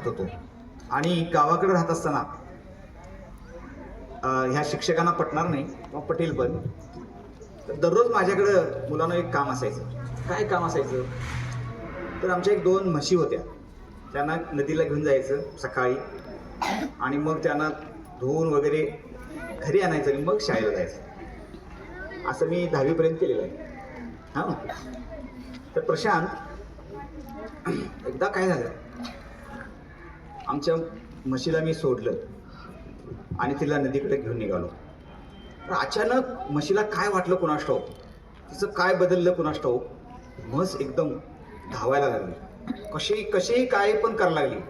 राहत होतो आणि गावाकडे राहत असताना ह्या शिक्षकांना पटणार नाही किंवा पटेल पण. तर दररोज माझ्याकडं मुलांना एक काम असायचं. काय काम असायचं? तर आमच्या एक दोन म्हशी होत्या. त्यांना नदीला घेऊन जायचं सकाळी. आणि मग त्यांना धुवून वगैरे घरी आणायचं आणि मग शाळेला जायचं. असं मी दहावीपर्यंत केलेलं आहे. हां? तर प्रशांत एकदा काय झालं? आमच्या म्हशीला मी सोडलं आणि तिला नदीकडे घेऊन निघालो. तर अचानक म्हशीला काय वाटलं कुणास ठाऊक? तिचं काय बदललं कुणास ठाऊक? म्हस एकदम धावायला लागली. कशी कशीही काय पण करायला लागली.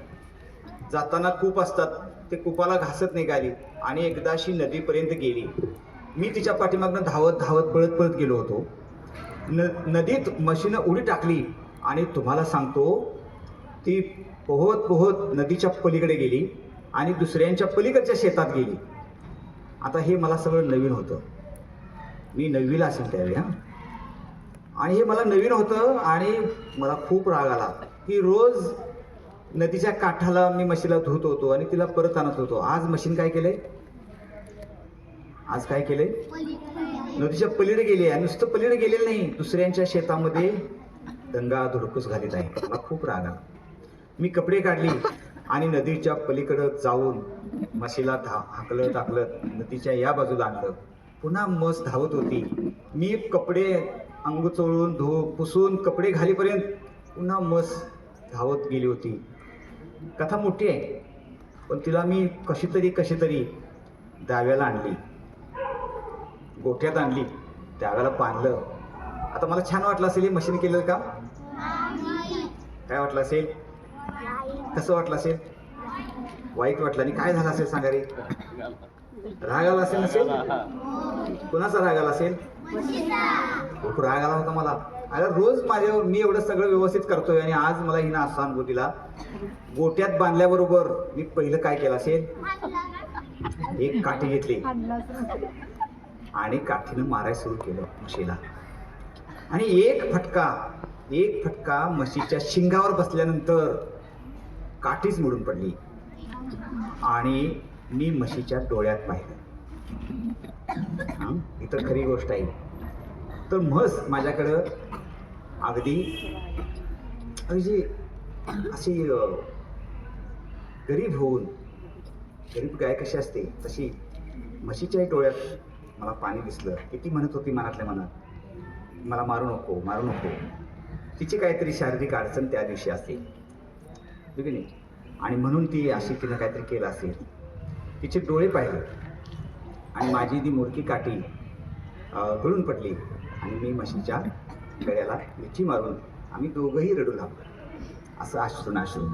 जाताना कूप असतात. ते कुपाला घासत निघाली आणि एकदा अशी नदीपर्यंत गेली. मी तिच्या पाठीमागनं धावत धावत पळत पळत गेलो होतो. न नदीत म्हशीनं उडी टाकली आणि तुम्हाला सांगतो ती पोहत पोहत नदीच्या पलीकडे गेली आणि दुसऱ्यांच्या पलीकडच्या शेतात गेली. आता हे मला सगळं नवीन होतं. मी नववीला असेल त्यावेळी हां. आणि हे मला नवीन होतं आणि मला खूप राग आला की रोज नदीच्या काठाला मी म्हशीला धुत होतो आणि तिला परत आणत होतो. आज मशीन काय केलंय? आज काय केलंय? नदीच्या पलीकडे गेली आहे. नुसतं पलीकडे गेलेलं नाही दुसऱ्यांच्या शेतामध्ये दंगा धुडकूस घालीत आहे. मला खूप राग आला. मी कपडे काढली आणि नदीच्या पलीकडं जाऊन मशीला धा हाकलत हाकलत नदीच्या या बाजूला आणलं. पुन्हा मस धावत होती. मी कपडे अंग चोळून धो पुसून कपडे घालीपर्यंत पुन्हा मस धावत गेली होती. कथा मोठी आहे पण तिला मी कशी तरी कशी तरी दाव्याला आणली. गोठ्यात आणली दाव्याला बांधलं आता मला छान वाटलं असेल हे मशीन केलं का काय वाटलं असेल? कसं वाटलं असेल? वाईट वाटलं आणि काय झालं असेल सांगा रे? राग आला असेल नसेल कुणाचा राग आला असेल? खूप राग आला होता मला. अगं रोज माझ्यावर मी एवढं सगळं व्यवस्थित करतोय आणि आज मला हिनं असा अनुभव दिला. गोट्यात बांधल्याबरोबर मी पहिलं काय केलं असेल? एक काठी घेतली. आणि काठीनं मारायला सुरू केलं म्हशीला. आणि एक फटका. एक फटका म्हशीच्या शिंगावर बसल्यानंतर काठीच मोडून पडली. आणि मी म्हशीच्या डोळ्यात पाहिलं. हं? इथं खरी गोष्ट आहे. तर म्हस माझ्याकडं अगदी अगदी अशी गरीब होऊन गरीब गाय कशी असते तशी म्हशीच्याही डोळ्यात मला पाणी दिसलं. किती म्हणत होती मनातल्या मनात मला मारू नको मारू नको. तिची काहीतरी शारीरिक अडचण त्या दिवशी असेल. की नाही? आणि म्हणून ती अशी तिनं काहीतरी केलं असेल. तिचे डोळे पाहिले. आणि माझी ती मोडकी काठी गळून पडली. आणि मी म्हशीच्या गळ्याला मिठी मारून आम्ही दोघंही रडू लागलो. असं आश्रून आश्रून